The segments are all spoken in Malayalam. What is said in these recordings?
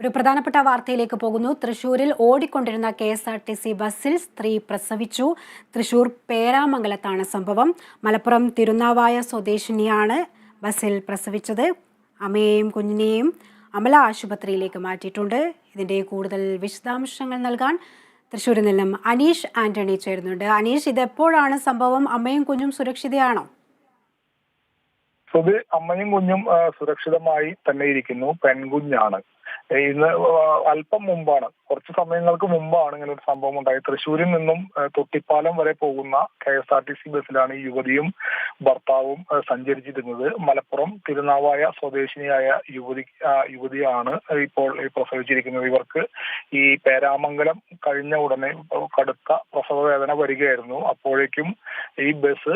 ഒരു പ്രധാനപ്പെട്ട വാർത്തയിലേക്ക് പോകുന്നു. തൃശൂരിൽ ഓടിക്കൊണ്ടിരുന്ന K S R T C ബസ്സിൽ സ്ത്രീ പ്രസവിച്ചു. തൃശൂർ പേരാമംഗലത്താണ് സംഭവം. മലപ്പുറം തിരുനാവായ സ്വദേശിനിയാണ് ബസ്സിൽ പ്രസവിച്ചത്. അമ്മയെയും കുഞ്ഞിനെയും അമല ആശുപത്രിയിലേക്ക് മാറ്റിയിട്ടുണ്ട്. ഇതിന്റെ കൂടുതൽ വിശദാംശങ്ങൾ നൽകാൻ തൃശ്ശൂരിൽ നിന്നും അനീഷ് ആന്റണി ചേരുന്നുണ്ട്. അനീഷ് ഇതെപ്പോഴാണ് സംഭവം? അമ്മയും കുഞ്ഞും സുരക്ഷിതയാണോ? സുധി അമ്മയും കുഞ്ഞും സുരക്ഷിതമായി തന്നെ ഇരിക്കുന്നു. പെൺകുഞ്ഞാണ്. ഇന്ന് അല്പം മുമ്പാണ്. കുറച്ച് സമയങ്ങൾക്ക് മുമ്പാണ് ഇങ്ങനെ ഒരു സംഭവം ഉണ്ടായത്. തൃശ്ശൂരിൽ നിന്നും തൊട്ടിപ്പാലം വരെ പോകുന്ന K S R T C ബസ്സിലാണ് ഈ യുവതിയും ഭർത്താവും സഞ്ചരിച്ചിരുന്നത്. മലപ്പുറം തിരുനാവായ സ്വദേശിനിയായ യുവതി യുവതിയാണ് ഇപ്പോൾ പ്രസവിച്ചിരിക്കുന്നത്. ഇവർക്ക് ഈ പേരാമംഗലം കഴിഞ്ഞ ഉടനെ കടുത്ത പ്രസവ വേദന വരികയായിരുന്നു. അപ്പോഴേക്കും ഈ ബസ്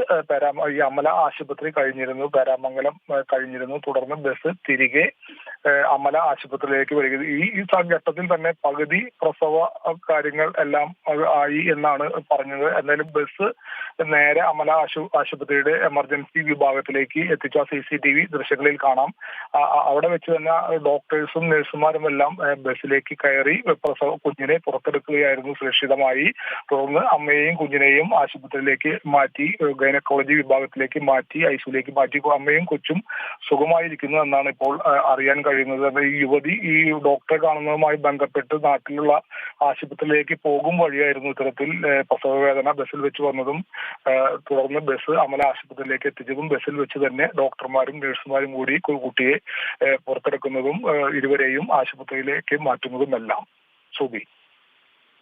ഈ അമല ആശുപത്രി കഴിഞ്ഞിരുന്നു. പേരാമംഗലം കഴിഞ്ഞിരുന്നു. തുടർന്ന് ബസ് തിരികെ അമല ആശുപത്രിയിലേക്ക് വരിക. ഈ ഈ ഘട്ടത്തിൽ തന്നെ പകുതി പ്രസവ കാര്യങ്ങൾ എല്ലാം ആയി എന്നാണ് പറഞ്ഞത്. എന്തായാലും ബസ് നേരെ അമല ആശു ആശുപത്രിയുടെ എമർജൻസി വിഭാഗത്തിലേക്ക് എത്തിച്ച സി സി ടി വി ദൃശ്യങ്ങളിൽ കാണാം. അവിടെ വെച്ച് തന്നെ ഡോക്ടേഴ്സും നഴ്സുമാരും എല്ലാം ബസ്സിലേക്ക് കയറി പ്രസവ കുഞ്ഞിനെ പുറത്തെടുക്കുകയായിരുന്നു സുരക്ഷിതമായി. തുടർന്ന് അമ്മയെയും കുഞ്ഞിനെയും ആശുപത്രിയിലേക്ക് മാറ്റി ഗൈനക്കോളജി വിഭാഗത്തിലേക്ക് മാറ്റി ഐസിയുലേക്ക് മാറ്റി. അമ്മയും കൊച്ചും സുഖമായിരിക്കുന്നു എന്നാണ് ഇപ്പോൾ അറിയാൻ കഴിയുന്നത്. അപ്പൊ ഈ യുവതി ഈ ഡോക്ടറെ കാണുന്നതുമായി ബന്ധപ്പെട്ട് നാട്ടിലുള്ള ആശുപത്രിയിലേക്ക് പോകും വഴിയായിരുന്നു ഇത്തരത്തിൽ പ്രസവവേദന പ്രസവ വേദന ബസ്സിൽ വെച്ച് വന്നതും തുടർന്ന് ബസ് അമല ആശുപത്രിയിലേക്ക് എത്തിച്ചതും ബസ്സിൽ വെച്ച് തന്നെ ഡോക്ടർമാരും നഴ്സുമാരും കൂടി കുട്ടിയെ പുറത്തെടുക്കുന്നതും ഇരുവരെയും ആശുപത്രിയിലേക്ക് മാറ്റുന്നതുമെല്ലാം. സുബി.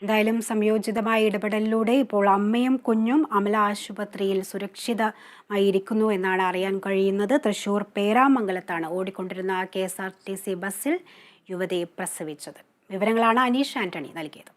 എന്തായാലും സംയോജിതമായ ഇടപെടലിലൂടെ ഇപ്പോൾ അമ്മയും കുഞ്ഞും അമല ആശുപത്രിയിൽ സുരക്ഷിതമായിരിക്കുന്നു എന്നാണ് അറിയാൻ കഴിയുന്നത്. തൃശൂർ പേരാമംഗലത്താണ് ഓടിക്കൊണ്ടിരുന്ന K S R T C ബസ്സിൽ യുവതിയെ പ്രസവിച്ചത്. വിവരങ്ങളാണ് അനീഷ് ആന്റണി നൽകിയത്.